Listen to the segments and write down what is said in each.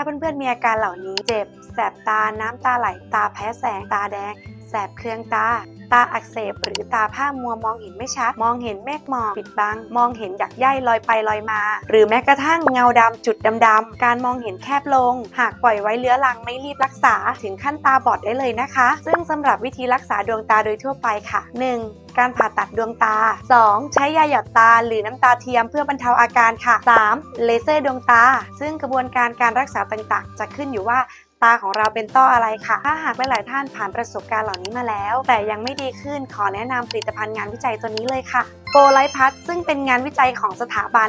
้าเพื่อนๆมีอาการเหล่านี้เจ็บ แสบตา น้ำตาไหล ตาแพ้แสง ตาแดง แสบเคืองตา ตาอักเสบหรือตาผ้ามัวมองเห็นไม่ชัด มองเห็นเมฆหมอกปิดบัง มองเห็นหยักใยลอยไปลอยมา หรือแม้กระทั่งเงาดำจุดดำๆการมองเห็นแคบลง หากปล่อยไว้เลื้อรังไม่รีบรักษาถึงขั้นตาบอดได้เลยนะคะ ซึ่งสำหรับวิธีรักษาดวงตาโดยทั่วไปค่ะ 1. การผ่าตัดดวงตา 2. ใช้ยาหยอดตาหรือน้ำตาเทียมเพื่อบรรเทาอาการค่ะ 3. เลเซอร์ดวงตา ซึ่งกระบวนการการรักษาต่างๆ จะขึ้นอยู่ว่า ตาของเราเป็นต้ออะไรค่ะ ถ้าหากหลายๆท่านผ่านประสบการณ์เหล่านี้มาแล้ว แต่ยังไม่ดีขึ้นขอแนะนำผลิตภัณฑ์งานวิจัยตัวนี้เลยค่ะโกไลพัทซึ่งเป็นงานวิจัยของสถาบัน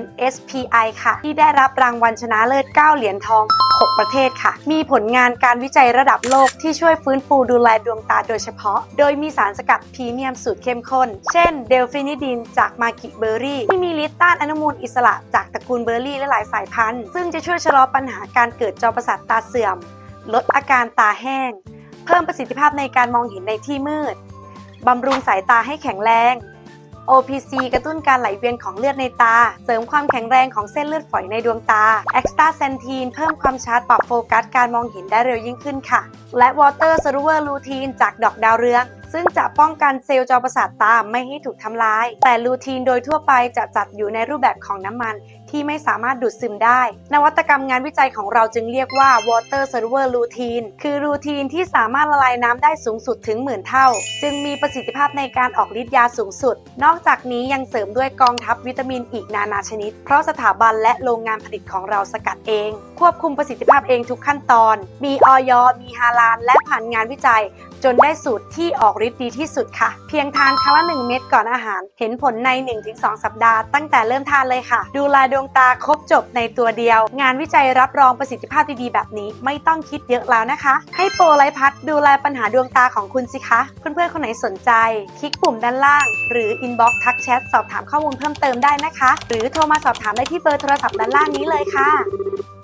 NSPI ค่ะ ที่ได้รับรางวัลชนะเลิศ 9 เหรียญทอง 6 ประเทศค่ะ มีผลงานการวิจัยระดับโลกที่ช่วยฟื้นฟูดูแลดวงตาโดยเฉพาะ โดยมีสารสกัดพรีเมียมสูตรเข้มข้น เช่นเดลฟินิดินจากมากิเบอร์รี่ ที่มีฤทธิ์ต้านอนุมูลอิสระจากตระกูลเบอร์รี่และหลายสายพันธุ์ ซึ่งจะช่วยชะลอปัญหาการเกิดจอประสาทตาเสื่อม ลดอาการตาแห้ง เพิ่มประสิทธิภาพในการมองเห็นในที่มืดบำรุงสายตาให้แข็งแรง OPC กระตุ้นการไหลเวียนของเลือดในตา เสริมความแข็งแรงของเส้นเลือดฝอยในดวงตา e x t a c e n t i n เพิ่มความชัดปรับโฟกัสการมองเห็นได้เร็วยิ่งขึ้นค่ะ และ Water s e r v e r Lutein จากดอกดาวเรืองซึ่งจะป้องกันเซลล์จอประสาทตาไม่ให้ถูกทำลาย แต่ลูทีนโดยทั่วไปจะจัดอยู่ในรูปแบบของน้ำมันที่ไม่สามารถดูดซึมได้ นวัตกรรมงานวิจัยของเราจึงเรียกว่า Water Server Lutein คือลูทีนที่สามารถละลายน้ำได้สูงสุดถึงหมื่นเท่า จึงมีประสิทธิภาพในการออกฤทธิ์ยาสูงสุด นอกจากนี้ยังเสริมด้วยกองทัพวิตามินอีกนานาชนิด เพราะสถาบันและโรงงานผลิตของเราสกัดเอง ควบคุมประสิทธิภาพเองทุกขั้นตอน มีออยมีฮาลาลและผ่านงานวิจัย จนได้สูตรที่ออกอกฤทธิ์ดีที่สุดค่ะ เพียงทานครั้งละ 1 เม็ดก่อนอาหาร เห็นผลใน 1-2 สัปดาห์ตั้งแต่เริ่มทานเลยค่ะ ดูแลดวงตาครบจบในตัวเดียว งานวิจัยรับรองประสิทธิภาพดีๆแบบนี้ ไม่ต้องคิดเยอะแล้วนะคะ ให้โปรไลพัดดูแลปัญหาดวงตาของคุณสิคะ เพื่อนๆคนไหนสนใจ คลิกปุ่มด้านล่าง หรืออินบ็อกซ์ทักแชทสอบถามข้อมูลเพิ่มเติมได้นะคะ หรือโทรมาสอบถามได้ที่เบอร์โทรศัพท์ด้านล่างนี้เลยค่ะ